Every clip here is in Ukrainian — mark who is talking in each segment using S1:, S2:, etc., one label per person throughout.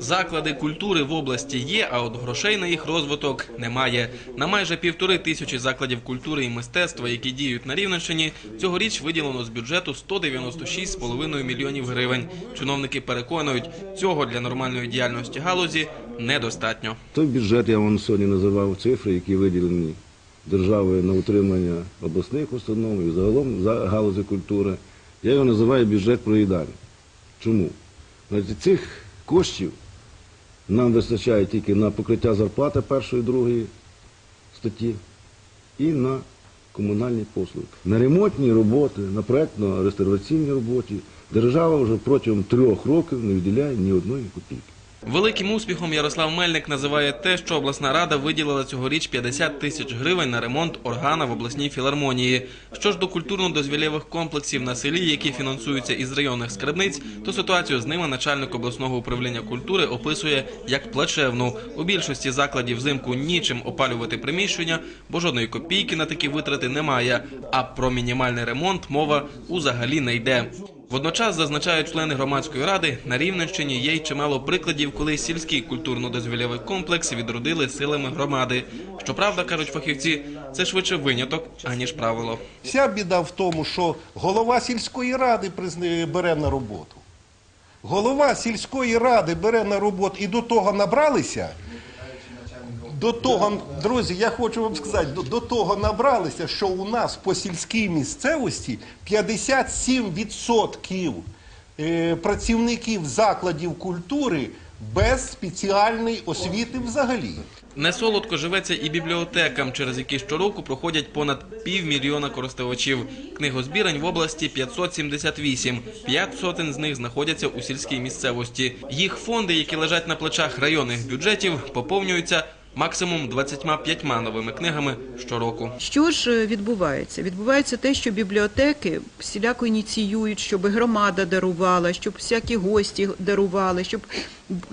S1: Заклади культури в області є, а от грошей на їх розвиток немає. На майже півтори тисячі закладів культури і мистецтва, які діють на Рівненщині, цьогоріч виділено з бюджету 196,5 мільйонів гривень. Чиновники переконують, цього для нормальної діяльності галузі недостатньо.
S2: Той бюджет я вам сьогодні називав цифри, які виділені державою на утримання обласних установ і загалом за галузі культури. Я його називаю бюджет проїдання. Чому? Значить, цих коштів нам вистачає тільки на покриття зарплати першої, другої статті і на комунальні послуги. На ремонтні роботи, на проєктно-реставраційні роботи держава вже протягом трьох років не виділяє ні одної копійки.
S1: Великим успіхом Ярослав Мельник називає те, що обласна рада виділила цьогоріч 50 тисяч гривень на ремонт органа в обласній філармонії. Що ж до культурно-дозвілєвих комплексів на селі, які фінансуються із районних скарбниць, то ситуацію з ними начальник обласного управління культури описує як плачевну. У більшості закладів взимку нічим опалювати приміщення, бо жодної копійки на такі витрати немає. А про мінімальний ремонт мова узагалі не йде. Водночас зазначають члени громадської ради, на Рівненщині є й чимало прикладів, коли сільський культурно-дозвілєвий комплекс відродили силами громади. Щоправда, кажуть фахівці, це швидше виняток аніж правило.
S3: Вся біда в тому, що голова сільської ради бере на роботу. Голова сільської ради бере на роботу і до того набралися. До того, друзі, я хочу вам сказати, до, до того набралися, що у нас по сільській місцевості 57% е, працівників закладів культури без спеціальної освіти взагалі.
S1: Не солодко живеться і бібліотекам, через які щороку проходять понад півмільйона користувачів. Книгозбірень в області 578. П'ять сотень з них знаходяться у сільській місцевості. Їх фонди, які лежать на плечах районних бюджетів, поповнюються максимум 25 новими книгами щороку.
S4: Що ж е, відбувається? Відбувається те, що бібліотеки всіляко ініціюють, щоб громада дарувала, щоб всякі гості дарували, щоб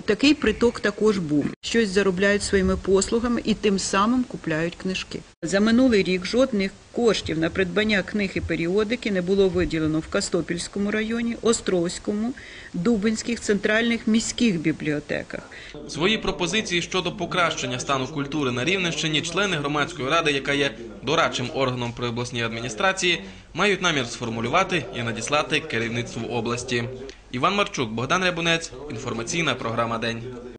S4: такий приток також був. Щось заробляють своїми послугами і тим самим купляють книжки. За минулий рік жодних коштів на придбання книг і періодики не було виділено в Кастопільському районі, Островському, Дубинських, центральних міських бібліотеках.
S1: Свої пропозиції щодо покращення стану культури на Рівненщині члени громадської ради, яка є дорадчим органом при обласній адміністрації, мають намір сформулювати і надіслати керівництву області. Іван Марчук, Богдан Рябунець, інформаційна програма День.